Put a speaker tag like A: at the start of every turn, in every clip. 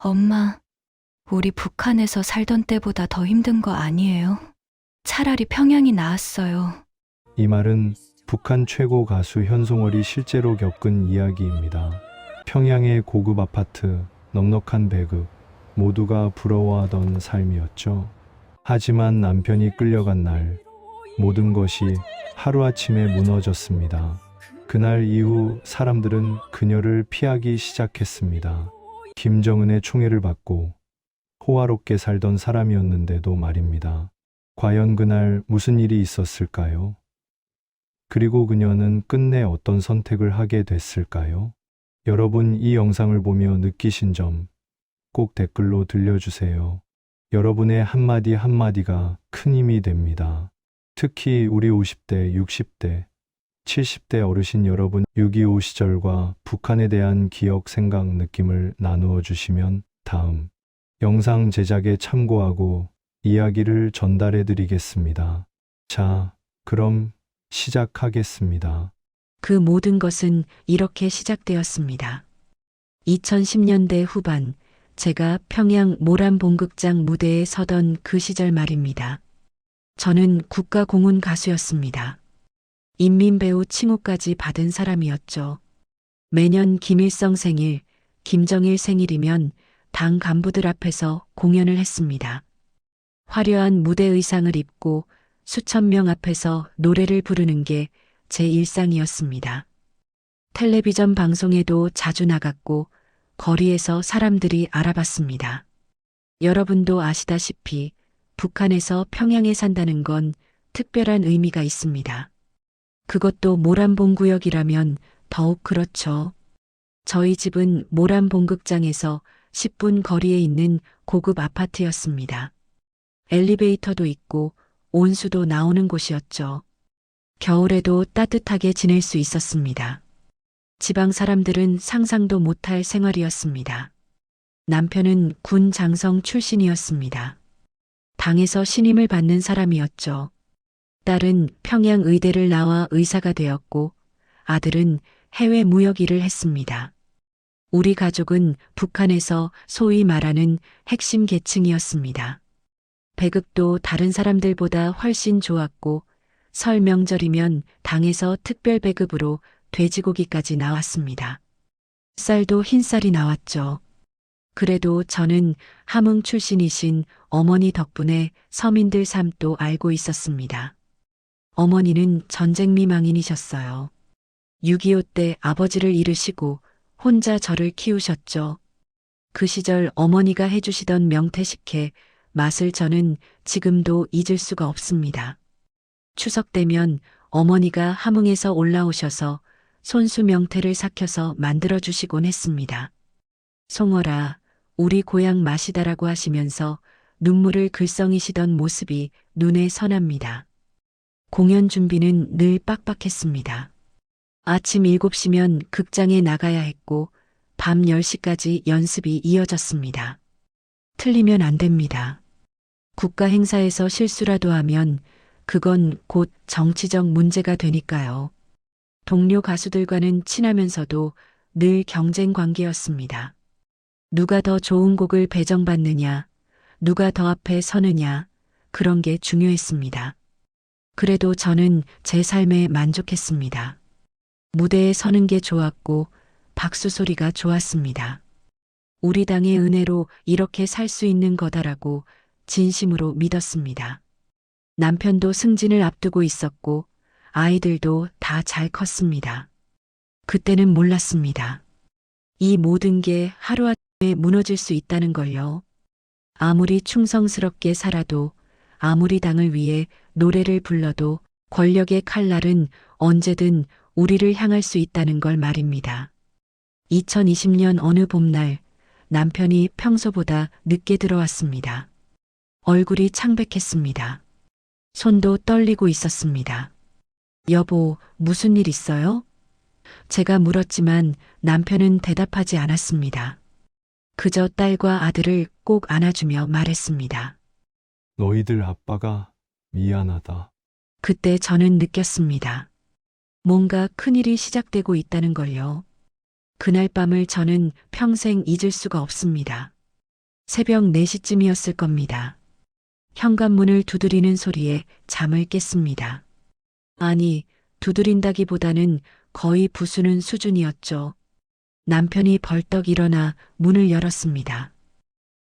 A: 엄마, 우리 북한에서 살던 때보다 더 힘든 거 아니에요? 차라리 평양이 나았어요.
B: 이 말은 북한 최고 가수 현송월이 실제로 겪은 이야기입니다. 평양의 고급 아파트, 넉넉한 배급, 모두가 부러워하던 삶이었죠. 하지만 남편이 끌려간 날, 모든 것이 하루아침에 무너졌습니다. 그날 이후 사람들은 그녀를 피하기 시작했습니다. 김정은의 총애를 받고 호화롭게 살던 사람이었는데도 말입니다. 과연 그날 무슨 일이 있었을까요? 그리고 그녀는 끝내 어떤 선택을 하게 됐을까요? 여러분 이 영상을 보며 느끼신 점 꼭 댓글로 들려주세요. 여러분의 한마디 한마디가 큰 힘이 됩니다. 특히 우리 50대, 60대, 70대 어르신 여러분 6.25 시절과 북한에 대한 기억, 생각, 느낌을 나누어 주시면 다음 영상 제작에 참고하고 이야기를 전달해 드리겠습니다. 자, 그럼 시작하겠습니다.
C: 그 모든 것은 이렇게 시작되었습니다. 2010년대 후반, 제가 평양 모란봉극장 무대에 서던 그 시절 말입니다. 저는 국가공훈 가수였습니다. 인민배우 칭호까지 받은 사람이었죠. 매년 김일성 생일, 김정일 생일이면 당 간부들 앞에서 공연을 했습니다. 화려한 무대 의상을 입고 수천 명 앞에서 노래를 부르는 게 제 일상이었습니다. 텔레비전 방송에도 자주 나갔고 거리에서 사람들이 알아봤습니다. 여러분도 아시다시피 북한에서 평양에 산다는 건 특별한 의미가 있습니다. 그것도 모란봉구역이라면 더욱 그렇죠. 저희 집은 모란봉극장에서 10분 거리에 있는 고급 아파트였습니다. 엘리베이터도 있고 온수도 나오는 곳이었죠. 겨울에도 따뜻하게 지낼 수 있었습니다. 지방 사람들은 상상도 못할 생활이었습니다. 남편은 군 장성 출신이었습니다. 당에서 신임을 받는 사람이었죠. 딸은 평양 의대를 나와 의사가 되었고 아들은 해외 무역 일을 했습니다. 우리 가족은 북한에서 소위 말하는 핵심 계층이었습니다. 배급도 다른 사람들보다 훨씬 좋았고 설 명절이면 당에서 특별 배급으로 돼지고기까지 나왔습니다. 쌀도 흰쌀이 나왔죠. 그래도 저는 함흥 출신이신 어머니 덕분에 서민들 삶도 알고 있었습니다. 어머니는 전쟁 미망인이셨어요. 6.25 때 아버지를 잃으시고 혼자 저를 키우셨죠. 그 시절 어머니가 해주시던 명태식혜 맛을 저는 지금도 잊을 수가 없습니다. 추석 되면 어머니가 함흥에서 올라오셔서 손수 명태를 삭혀서 만들어 주시곤 했습니다. 송어라, 우리 고향 맛이다라고 하시면서 눈물을 글썽이시던 모습이 눈에 선합니다. 공연 준비는 늘 빡빡했습니다. 아침 7시면 극장에 나가야 했고 밤 10시까지 연습이 이어졌습니다. 틀리면 안 됩니다. 국가 행사에서 실수라도 하면 그건 곧 정치적 문제가 되니까요. 동료 가수들과는 친하면서도 늘 경쟁 관계였습니다. 누가 더 좋은 곡을 배정받느냐, 누가 더 앞에 서느냐, 그런 게 중요했습니다. 그래도 저는 제 삶에 만족했습니다. 무대에 서는 게 좋았고, 박수 소리가 좋았습니다. 우리 당의 은혜로 이렇게 살 수 있는 거다라고 진심으로 믿었습니다. 남편도 승진을 앞두고 있었고, 아이들도 다 잘 컸습니다. 그때는 몰랐습니다. 이 모든 게 하루아침에 무너질 수 있다는 걸요. 아무리 충성스럽게 살아도, 아무리 당을 위해 노래를 불러도 권력의 칼날은 언제든 우리를 향할 수 있다는 걸 말입니다. 2020년 어느 봄날 남편이 평소보다 늦게 들어왔습니다. 얼굴이 창백했습니다. 손도 떨리고 있었습니다. 여보, 무슨 일 있어요? 제가 물었지만 남편은 대답하지 않았습니다. 그저 딸과 아들을 꼭 안아주며 말했습니다.
B: 너희들 아빠가 미안하다.
C: 그때 저는 느꼈습니다. 뭔가 큰일이 시작되고 있다는 걸요. 그날 밤을 저는 평생 잊을 수가 없습니다. 새벽 4시쯤이었을 겁니다. 현관문을 두드리는 소리에 잠을 깼습니다. 아니, 두드린다기보다는 거의 부수는 수준이었죠. 남편이 벌떡 일어나 문을 열었습니다.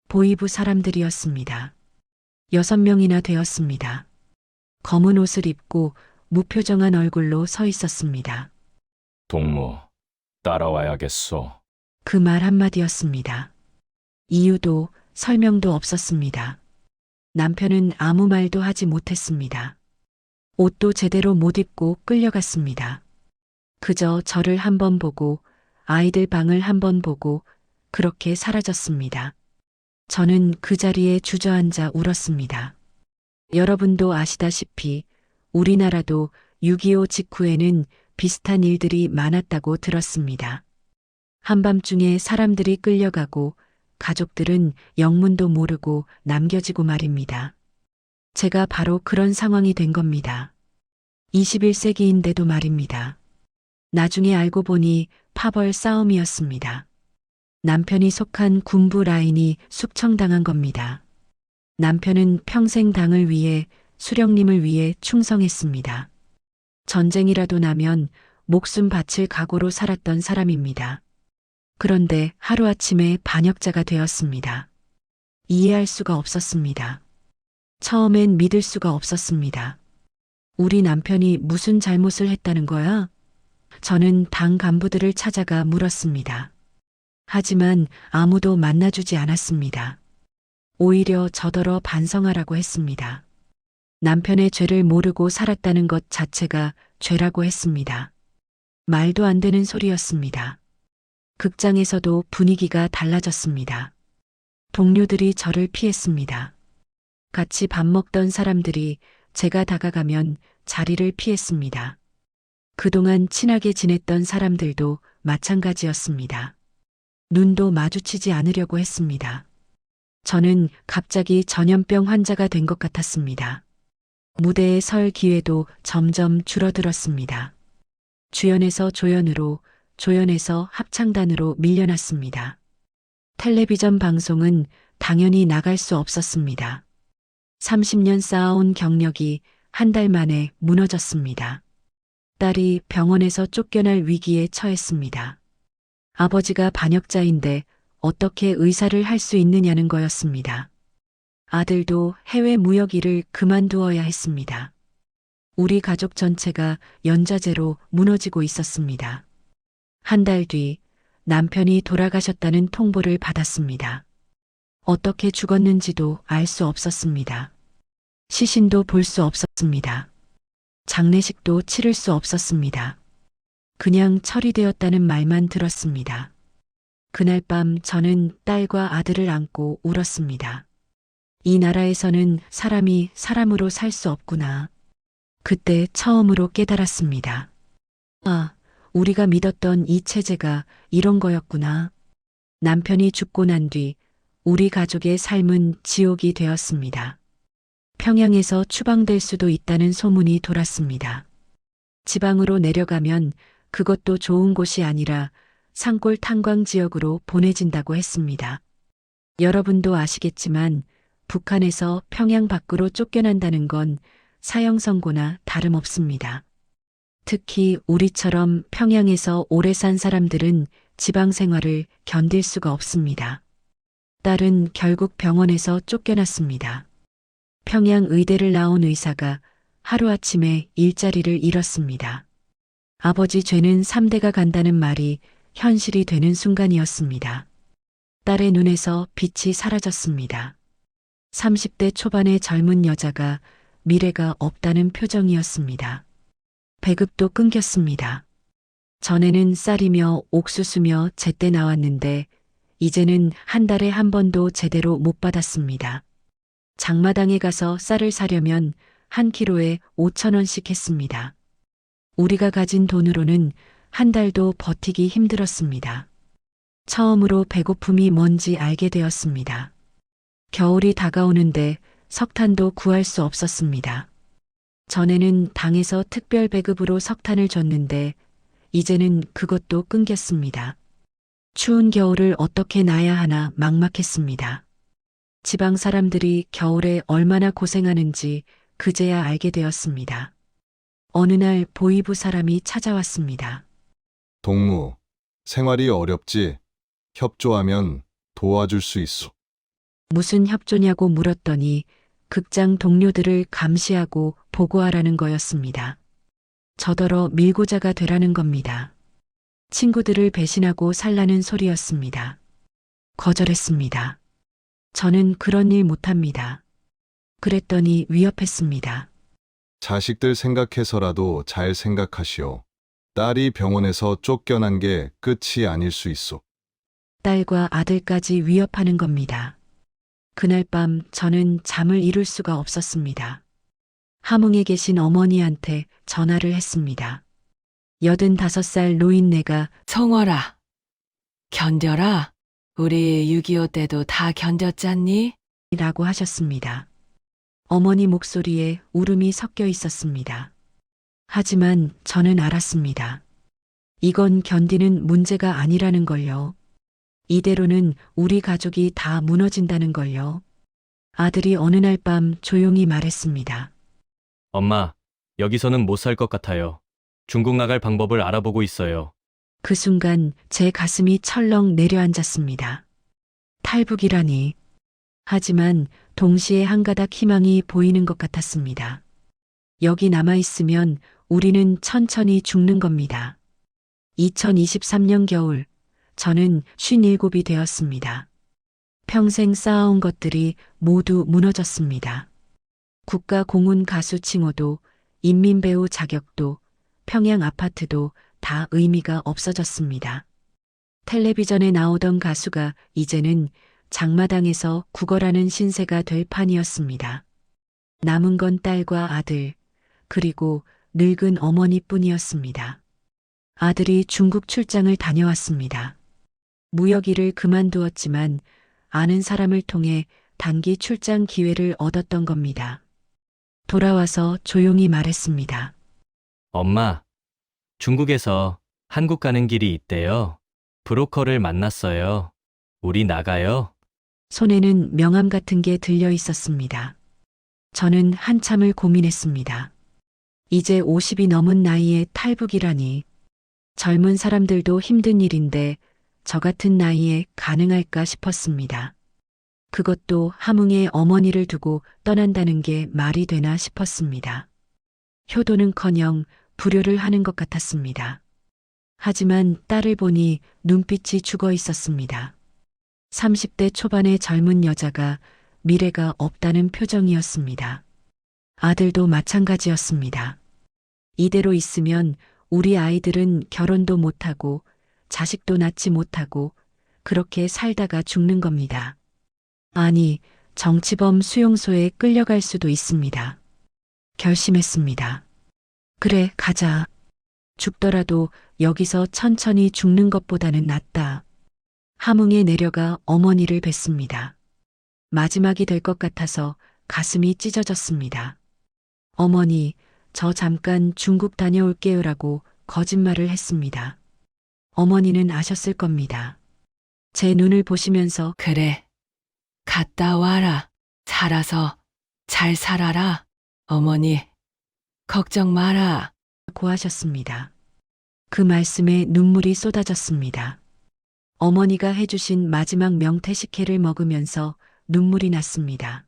C: 보이부 사람들이었습니다. 여섯 명이나 되었습니다. 검은 옷을 입고 무표정한 얼굴로 서 있었습니다.
D: 동무, 따라와야겠소.
C: 그 말 한마디였습니다. 이유도 설명도 없었습니다. 남편은 아무 말도 하지 못했습니다. 옷도 제대로 못 입고 끌려갔습니다. 그저 저를 한번 보고 아이들 방을 한번 보고 그렇게 사라졌습니다. 저는 그 자리에 주저앉아 울었습니다. 여러분도 아시다시피 우리나라도 6.25 직후에는 비슷한 일들이 많았다고 들었습니다. 한밤중에 사람들이 끌려가고 가족들은 영문도 모르고 남겨지고 말입니다. 제가 바로 그런 상황이 된 겁니다. 21세기인데도 말입니다. 나중에 알고 보니 파벌 싸움이었습니다. 남편이 속한 군부 라인이 숙청당한 겁니다. 남편은 평생 당을 위해 수령님을 위해 충성했습니다. 전쟁이라도 나면 목숨 바칠 각오로 살았던 사람입니다. 그런데 하루아침에 반역자가 되었습니다. 이해할 수가 없었습니다. 처음엔 믿을 수가 없었습니다. 우리 남편이 무슨 잘못을 했다는 거야? 저는 당 간부들을 찾아가 물었습니다. 하지만 아무도 만나주지 않았습니다. 오히려 저더러 반성하라고 했습니다. 남편의 죄를 모르고 살았다는 것 자체가 죄라고 했습니다. 말도 안 되는 소리였습니다. 극장에서도 분위기가 달라졌습니다. 동료들이 저를 피했습니다. 같이 밥 먹던 사람들이 제가 다가가면 자리를 피했습니다. 그동안 친하게 지냈던 사람들도 마찬가지였습니다. 눈도 마주치지 않으려고 했습니다. 저는 갑자기 전염병 환자가 된 것 같았습니다. 무대에 설 기회도 점점 줄어들었습니다. 주연에서 조연으로, 조연에서 합창단으로 밀려났습니다. 텔레비전 방송은 당연히 나갈 수 없었습니다. 30년 쌓아온 경력이 한 달 만에 무너졌습니다. 딸이 병원에서 쫓겨날 위기에 처했습니다. 아버지가 반역자인데 어떻게 의사를 할 수 있느냐는 거였습니다. 아들도 해외 무역 일을 그만두어야 했습니다. 우리 가족 전체가 연자제로 무너지고 있었습니다. 한 달 뒤 남편이 돌아가셨다는 통보를 받았습니다. 어떻게 죽었는지도 알 수 없었습니다. 시신도 볼 수 없었습니다. 장례식도 치를 수 없었습니다. 그냥 처리되었다는 말만 들었습니다. 그날 밤 저는 딸과 아들을 안고 울었습니다. 이 나라에서는 사람이 사람으로 살 수 없구나. 그때 처음으로 깨달았습니다. 아, 우리가 믿었던 이 체제가 이런 거였구나. 남편이 죽고 난 뒤 우리 가족의 삶은 지옥이 되었습니다. 평양에서 추방될 수도 있다는 소문이 돌았습니다. 지방으로 내려가면 그것도 좋은 곳이 아니라 산골 탄광 지역으로 보내진다고 했습니다. 여러분도 아시겠지만 북한에서 평양 밖으로 쫓겨난다는 건 사형 선고나 다름없습니다. 특히 우리처럼 평양에서 오래 산 사람들은 지방 생활을 견딜 수가 없습니다. 딸은 결국 병원에서 쫓겨났습니다. 평양 의대를 나온 의사가 하루아침에 일자리를 잃었습니다. 아버지 죄는 3대가 간다는 말이 현실이 되는 순간이었습니다. 딸의 눈에서 빛이 사라졌습니다. 30대 초반의 젊은 여자가 미래가 없다는 표정이었습니다. 배급도 끊겼습니다. 전에는 쌀이며 옥수수며 제때 나왔는데 이제는 한 달에 한 번도 제대로 못 받았습니다. 장마당에 가서 쌀을 사려면 한 키로에 5천 원씩 했습니다. 우리가 가진 돈으로는 한 달도 버티기 힘들었습니다. 처음으로 배고픔이 뭔지 알게 되었습니다. 겨울이 다가오는데 석탄도 구할 수 없었습니다. 전에는 당에서 특별 배급으로 석탄을 줬는데 이제는 그것도 끊겼습니다. 추운 겨울을 어떻게 나야 하나 막막했습니다. 지방 사람들이 겨울에 얼마나 고생하는지 그제야 알게 되었습니다. 어느 날 보이부 사람이 찾아왔습니다.
E: 동무, 생활이 어렵지? 협조하면 도와줄 수 있어.
C: 무슨 협조냐고 물었더니 극장 동료들을 감시하고 보고하라는 거였습니다. 저더러 밀고자가 되라는 겁니다. 친구들을 배신하고 살라는 소리였습니다. 거절했습니다. 저는 그런 일 못합니다. 그랬더니 위협했습니다.
E: 자식들 생각해서라도 잘 생각하시오. 딸이 병원에서 쫓겨난 게 끝이 아닐 수 있어.
C: 딸과 아들까지 위협하는 겁니다. 그날 밤 저는 잠을 이룰 수가 없었습니다. 함흥에 계신 어머니한테 전화를 했습니다. 여든다섯 살 노인네가
F: 성월아, 견뎌라. 우리 6.25 때도 다 견뎠잖니?
C: 라고 하셨습니다. 어머니 목소리에 울음이 섞여 있었습니다. 하지만 저는 알았습니다. 이건 견디는 문제가 아니라는 걸요. 이대로는 우리 가족이 다 무너진다는 걸요. 아들이 어느 날 밤 조용히 말했습니다.
G: 엄마, 여기서는 못 살 것 같아요. 중국 나갈 방법을 알아보고 있어요.
C: 그 순간 제 가슴이 철렁 내려앉았습니다. 탈북이라니. 하지만 동시에 한 가닥 희망이 보이는 것 같았습니다. 여기 남아있으면 우리는 천천히 죽는 겁니다. 2023년 겨울, 저는 57이 되었습니다. 평생 쌓아온 것들이 모두 무너졌습니다. 국가 공훈 가수 칭호도, 인민배우 자격도, 평양 아파트도 다 의미가 없어졌습니다. 텔레비전에 나오던 가수가 이제는 장마당에서 구걸하는 신세가 될 판이었습니다. 남은 건 딸과 아들, 그리고 늙은 어머니뿐이었습니다. 아들이 중국 출장을 다녀왔습니다. 무역 일을 그만두었지만 아는 사람을 통해 단기 출장 기회를 얻었던 겁니다. 돌아와서 조용히 말했습니다.
G: 엄마, 중국에서 한국 가는 길이 있대요. 브로커를 만났어요. 우리 나가요.
C: 손에는 명함 같은 게 들려 있었습니다. 저는 한참을 고민했습니다. 이제 50이 넘은 나이에 탈북이라니. 젊은 사람들도 힘든 일인데 저 같은 나이에 가능할까 싶었습니다. 그것도 함흥의 어머니를 두고 떠난다는 게 말이 되나 싶었습니다. 효도는커녕 불효를 하는 것 같았습니다. 하지만 딸을 보니 눈빛이 죽어 있었습니다. 30대 초반의 젊은 여자가 미래가 없다는 표정이었습니다. 아들도 마찬가지였습니다. 이대로 있으면 우리 아이들은 결혼도 못하고 자식도 낳지 못하고 그렇게 살다가 죽는 겁니다. 아니, 정치범 수용소에 끌려갈 수도 있습니다. 결심했습니다. 그래, 가자. 죽더라도 여기서 천천히 죽는 것보다는 낫다. 함흥에 내려가 어머니를 뵀습니다. 마지막이 될 것 같아서 가슴이 찢어졌습니다. 어머니, 저 잠깐 중국 다녀올게요라고 거짓말을 했습니다. 어머니는 아셨을 겁니다. 제 눈을 보시면서
F: 그래. 갔다 와라. 살아서 잘 살아라. 어머니, 걱정 마라.
C: 고 하셨습니다. 그 말씀에 눈물이 쏟아졌습니다. 어머니가 해주신 마지막 명태식혜를 먹으면서 눈물이 났습니다.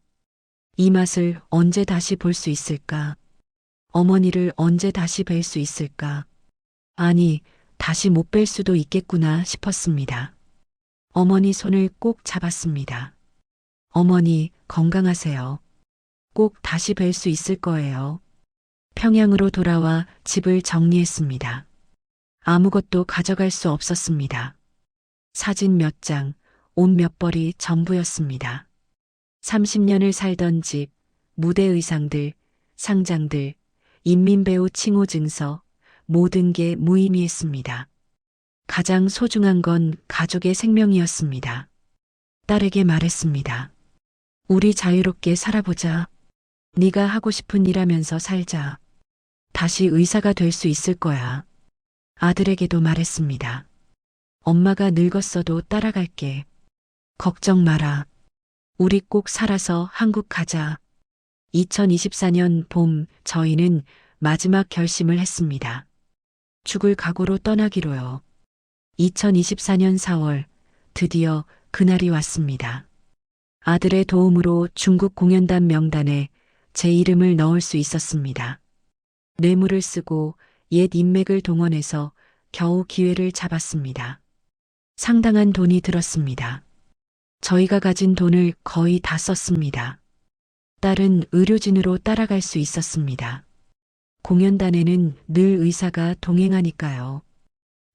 C: 이 맛을 언제 다시 볼 수 있을까? 어머니를 언제 다시 뵐 수 있을까? 아니, 다시 못 뵐 수도 있겠구나 싶었습니다. 어머니 손을 꼭 잡았습니다. 어머니, 건강하세요. 꼭 다시 뵐 수 있을 거예요. 평양으로 돌아와 집을 정리했습니다. 아무것도 가져갈 수 없었습니다. 사진 몇 장, 옷 몇 벌이 전부였습니다. 30년을 살던 집, 무대 의상들, 상장들, 인민배우 칭호 증서, 모든 게 무의미했습니다. 가장 소중한 건 가족의 생명이었습니다. 딸에게 말했습니다. 우리 자유롭게 살아보자. 네가 하고 싶은 일 하면서 살자. 다시 의사가 될 수 있을 거야. 아들에게도 말했습니다. 엄마가 늙었어도 따라갈게. 걱정 마라. 우리 꼭 살아서 한국 가자. 2024년 봄 저희는 마지막 결심을 했습니다. 죽을 각오로 떠나기로요. 2024년 4월 드디어 그날이 왔습니다. 아들의 도움으로 중국 공연단 명단에 제 이름을 넣을 수 있었습니다. 뇌물을 쓰고 옛 인맥을 동원해서 겨우 기회를 잡았습니다. 상당한 돈이 들었습니다. 저희가 가진 돈을 거의 다 썼습니다. 딸은 의료진으로 따라갈 수 있었습니다. 공연단에는 늘 의사가 동행하니까요.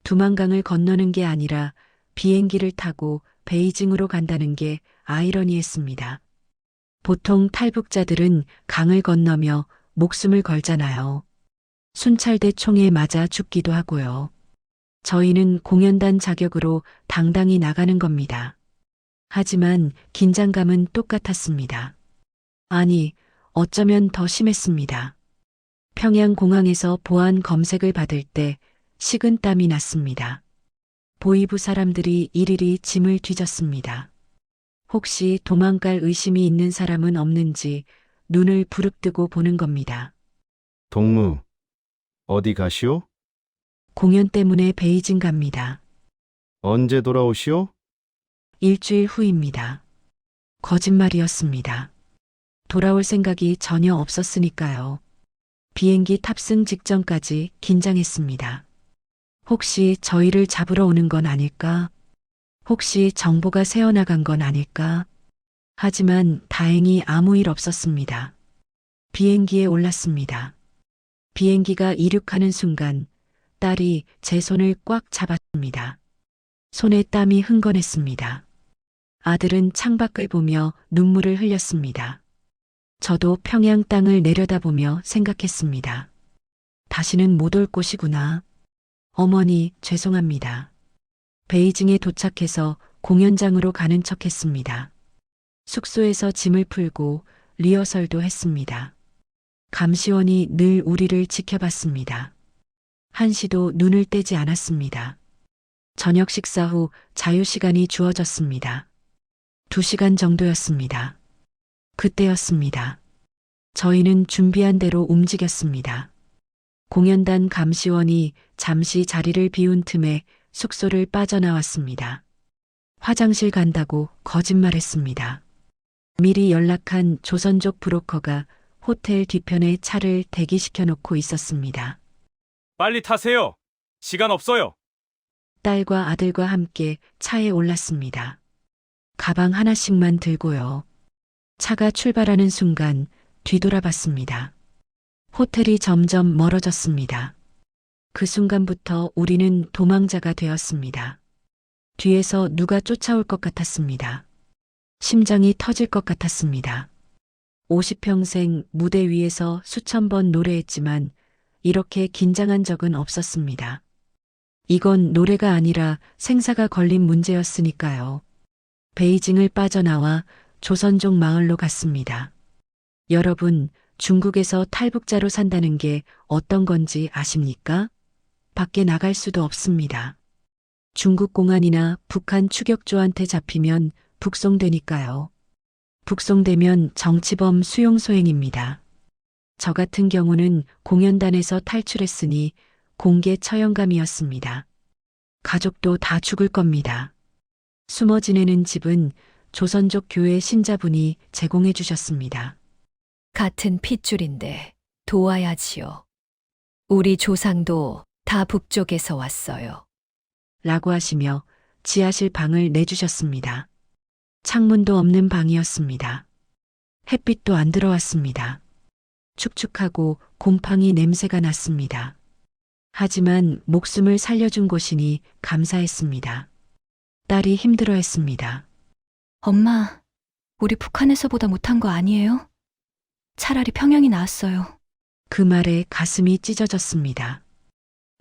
C: 두만강을 건너는 게 아니라 비행기를 타고 베이징으로 간다는 게 아이러니했습니다. 보통 탈북자들은 강을 건너며 목숨을 걸잖아요. 순찰대 총에 맞아 죽기도 하고요. 저희는 공연단 자격으로 당당히 나가는 겁니다. 하지만 긴장감은 똑같았습니다. 아니, 어쩌면 더 심했습니다. 평양 공항에서 보안 검색을 받을 때 식은땀이 났습니다. 보이부 사람들이 일일이 짐을 뒤졌습니다. 혹시 도망갈 의심이 있는 사람은 없는지 눈을 부릅뜨고 보는 겁니다.
B: 동무, 어디 가시오?
C: 공연 때문에 베이징 갑니다.
B: 언제 돌아오시오?
C: 일주일 후입니다. 거짓말이었습니다. 돌아올 생각이 전혀 없었으니까요. 비행기 탑승 직전까지 긴장했습니다. 혹시 저희를 잡으러 오는 건 아닐까? 혹시 정보가 새어나간 건 아닐까? 하지만 다행히 아무 일 없었습니다. 비행기에 올랐습니다. 비행기가 이륙하는 순간 딸이 제 손을 꽉 잡았습니다. 손에 땀이 흥건했습니다. 아들은 창밖을 보며 눈물을 흘렸습니다. 저도 평양 땅을 내려다보며 생각했습니다. 다시는 못 올 곳이구나. 어머니, 죄송합니다. 베이징에 도착해서 공연장으로 가는 척 했습니다. 숙소에서 짐을 풀고 리허설도 했습니다. 감시원이 늘 우리를 지켜봤습니다. 한시도 눈을 떼지 않았습니다. 저녁 식사 후 자유시간이 주어졌습니다. 두 시간 정도였습니다. 그때였습니다. 저희는 준비한 대로 움직였습니다. 공연단 감시원이 잠시 자리를 비운 틈에 숙소를 빠져나왔습니다. 화장실 간다고 거짓말했습니다. 미리 연락한 조선족 브로커가 호텔 뒤편에 차를 대기시켜 놓고 있었습니다.
G: 빨리 타세요. 시간 없어요.
C: 딸과 아들과 함께 차에 올랐습니다. 가방 하나씩만 들고요. 차가 출발하는 순간 뒤돌아봤습니다. 호텔이 점점 멀어졌습니다. 그 순간부터 우리는 도망자가 되었습니다. 뒤에서 누가 쫓아올 것 같았습니다. 심장이 터질 것 같았습니다. 50평생 무대 위에서 수천 번 노래했지만 이렇게 긴장한 적은 없었습니다. 이건 노래가 아니라 생사가 걸린 문제였으니까요. 베이징을 빠져나와 조선족 마을로 갔습니다. 여러분, 중국에서 탈북자로 산다는 게 어떤 건지 아십니까? 밖에 나갈 수도 없습니다. 중국 공안이나 북한 추격조한테 잡히면 북송되니까요. 북송되면 정치범 수용소행입니다. 저 같은 경우는 공연단에서 탈출했으니 공개 처형감이었습니다. 가족도 다 죽을 겁니다. 숨어 지내는 집은 조선족 교회 신자분이 제공해 주셨습니다.
A: 같은 핏줄인데 도와야지요. 우리 조상도 다 북쪽에서 왔어요.
C: 라고 하시며 지하실 방을 내주셨습니다. 창문도 없는 방이었습니다. 햇빛도 안 들어왔습니다. 축축하고 곰팡이 냄새가 났습니다. 하지만 목숨을 살려준 곳이니 감사했습니다. 딸이 힘들어 했습니다.
A: 엄마, 우리 북한에서보다 못한 거 아니에요? 차라리 평양이 나았어요.
C: 그 말에 가슴이 찢어졌습니다.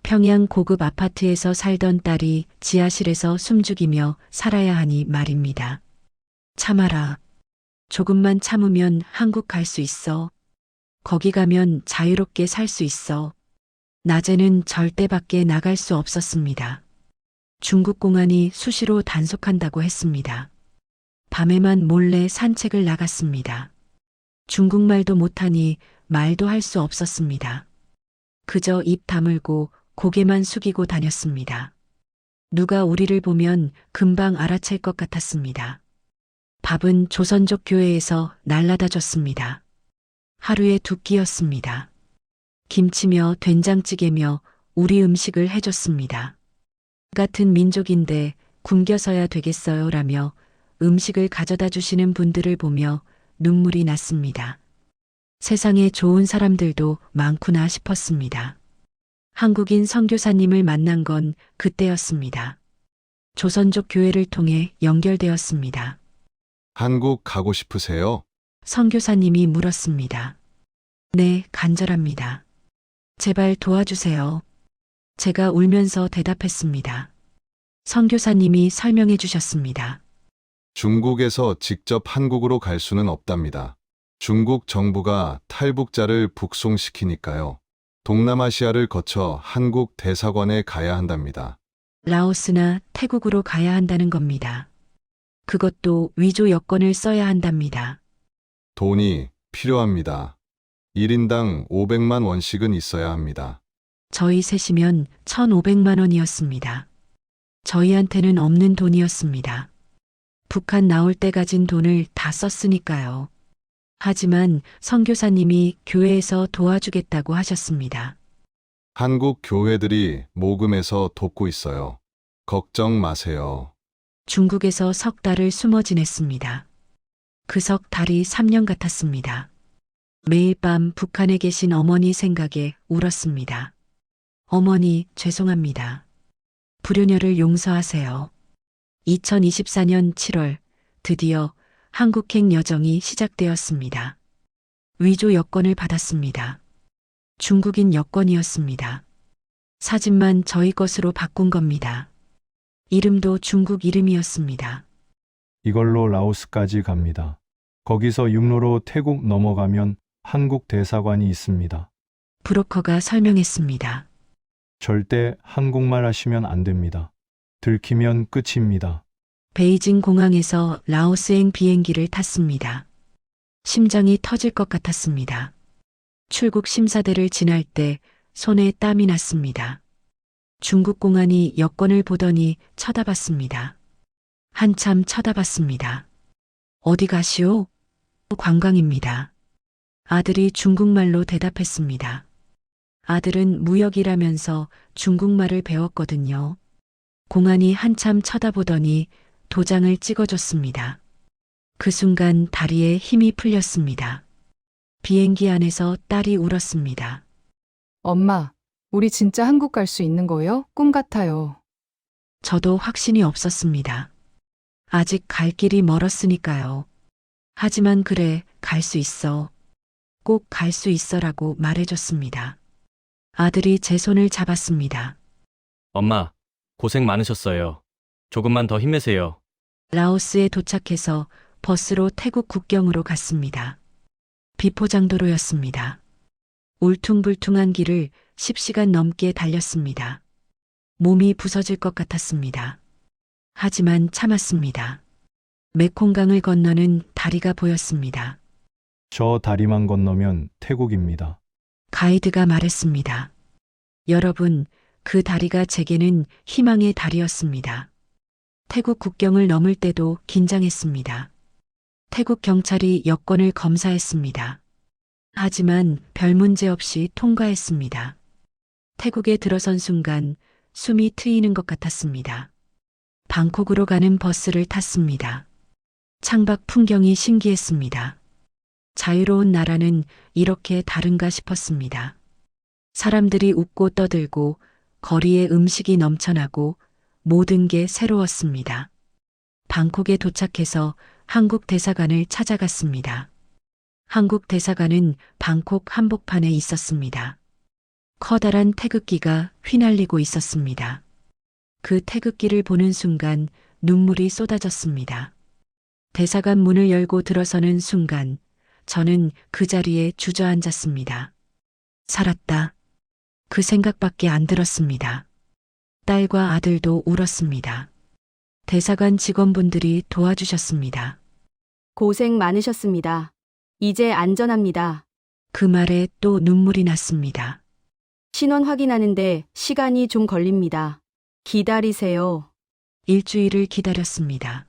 C: 평양 고급 아파트에서 살던 딸이 지하실에서 숨죽이며 살아야 하니 말입니다. 참아라. 조금만 참으면 한국 갈 수 있어. 거기 가면 자유롭게 살 수 있어. 낮에는 절대 밖에 나갈 수 없었습니다. 중국 공안이 수시로 단속한다고 했습니다. 밤에만 몰래 산책을 나갔습니다. 중국말도 못하니 말도 할 수 없었습니다. 그저 입 다물고 고개만 숙이고 다녔습니다. 누가 우리를 보면 금방 알아챌 것 같았습니다. 밥은 조선족 교회에서 날라다 줬습니다. 하루에 두 끼였습니다. 김치며 된장찌개며 우리 음식을 해줬습니다. 같은 민족인데 굶겨서야 되겠어요 라며 음식을 가져다 주시는 분들을 보며 눈물이 났습니다. 세상에 좋은 사람들도 많구나 싶었습니다. 한국인 선교사님을 만난 건 그때였습니다. 조선족 교회를 통해 연결되었습니다.
E: 한국 가고 싶으세요?
C: 선교사님이 물었습니다. 네, 간절합니다. 제발 도와주세요. 제가 울면서 대답했습니다. 선교사님이 설명해 주셨습니다.
E: 중국에서 직접 한국으로 갈 수는 없답니다. 중국 정부가 탈북자를 북송시키니까요. 동남아시아를 거쳐 한국 대사관에 가야 한답니다.
C: 라오스나 태국으로 가야 한다는 겁니다. 그것도 위조 여권을 써야 한답니다.
E: 돈이 필요합니다. 1인당 500만 원씩은 있어야 합니다.
C: 저희 셋이면 1,500만 원이었습니다. 저희한테는 없는 돈이었습니다. 북한 나올 때 가진 돈을 다 썼으니까요. 하지만 선교사님이 교회에서 도와주겠다고 하셨습니다.
E: 한국 교회들이 모금해서 돕고 있어요. 걱정 마세요.
C: 중국에서 석 달을 숨어 지냈습니다. 그 석 달이 3년 같았습니다. 매일 밤 북한에 계신 어머니 생각에 울었습니다. 어머니, 죄송합니다. 불효녀를 용서하세요. 2024년 7월, 드디어 한국행 여정이 시작되었습니다. 위조 여권을 받았습니다. 중국인 여권이었습니다. 사진만 저희 것으로 바꾼 겁니다. 이름도 중국 이름이었습니다.
H: 이걸로 라오스까지 갑니다. 거기서 육로로 태국 넘어가면 한국 대사관이 있습니다.
C: 브로커가 설명했습니다.
H: 절대 한국말 하시면 안 됩니다. 들키면 끝입니다.
C: 베이징 공항에서 라오스행 비행기를 탔습니다. 심장이 터질 것 같았습니다. 출국 심사대를 지날 때 손에 땀이 났습니다. 중국 공안이 여권을 보더니 쳐다봤습니다. 한참 쳐다봤습니다. 어디 가시오? 관광입니다. 아들이 중국말로 대답했습니다. 아들은 무역이라면서 중국말을 배웠거든요. 공안이 한참 쳐다보더니 도장을 찍어줬습니다. 그 순간 다리에 힘이 풀렸습니다. 비행기 안에서 딸이 울었습니다.
I: 엄마, 우리 진짜 한국 갈 수 있는 거요? 꿈 같아요.
C: 저도 확신이 없었습니다. 아직 갈 길이 멀었으니까요. 하지만 그래, 갈 수 있어. 꼭 갈 수 있어라고 말해줬습니다. 아들이 제 손을 잡았습니다.
G: 엄마, 고생 많으셨어요. 조금만 더 힘내세요.
C: 라오스에 도착해서 버스로 태국 국경으로 갔습니다. 비포장도로였습니다. 울퉁불퉁한 길을 10시간 넘게 달렸습니다. 몸이 부서질 것 같았습니다. 하지만 참았습니다. 메콩강을 건너는 다리가 보였습니다.
H: 저 다리만 건너면 태국입니다.
C: 가이드가 말했습니다. 여러분, 그 다리가 제게는 희망의 다리였습니다. 태국 국경을 넘을 때도 긴장했습니다. 태국 경찰이 여권을 검사했습니다. 하지만 별 문제 없이 통과했습니다. 태국에 들어선 순간 숨이 트이는 것 같았습니다. 방콕으로 가는 버스를 탔습니다. 창밖 풍경이 신기했습니다. 자유로운 나라는 이렇게 다른가 싶었습니다. 사람들이 웃고 떠들고 거리에 음식이 넘쳐나고 모든 게 새로웠습니다. 방콕에 도착해서 한국 대사관을 찾아갔습니다. 한국 대사관은 방콕 한복판에 있었습니다. 커다란 태극기가 휘날리고 있었습니다. 그 태극기를 보는 순간 눈물이 쏟아졌습니다. 대사관 문을 열고 들어서는 순간 저는 그 자리에 주저앉았습니다. 살았다. 그 생각밖에 안 들었습니다. 딸과 아들도 울었습니다. 대사관 직원분들이 도와주셨습니다.
J: 고생 많으셨습니다. 이제 안전합니다.
C: 그 말에 또 눈물이 났습니다.
J: 신원 확인하는데 시간이 좀 걸립니다. 기다리세요.
C: 일주일을 기다렸습니다.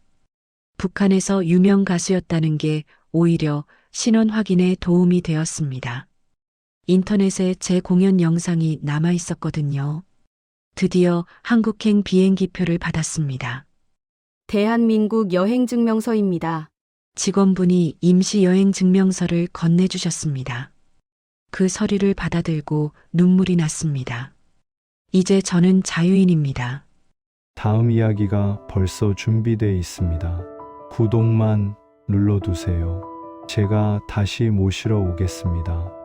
C: 북한에서 유명 가수였다는 게 오히려 신원 확인에 도움이 되었습니다. 인터넷에 제 공연 영상이 남아 있었거든요. 드디어 한국행 비행기표를 받았습니다.
J: 대한민국 여행증명서입니다.
C: 직원분이 임시 여행 증명서를 건네주셨습니다. 그 서류를 받아들고 눈물이 났습니다. 이제 저는 자유인입니다.
B: 다음 이야기가 벌써 준비되어 있습니다. 구독만 눌러두세요. 제가 다시 모시러 오겠습니다.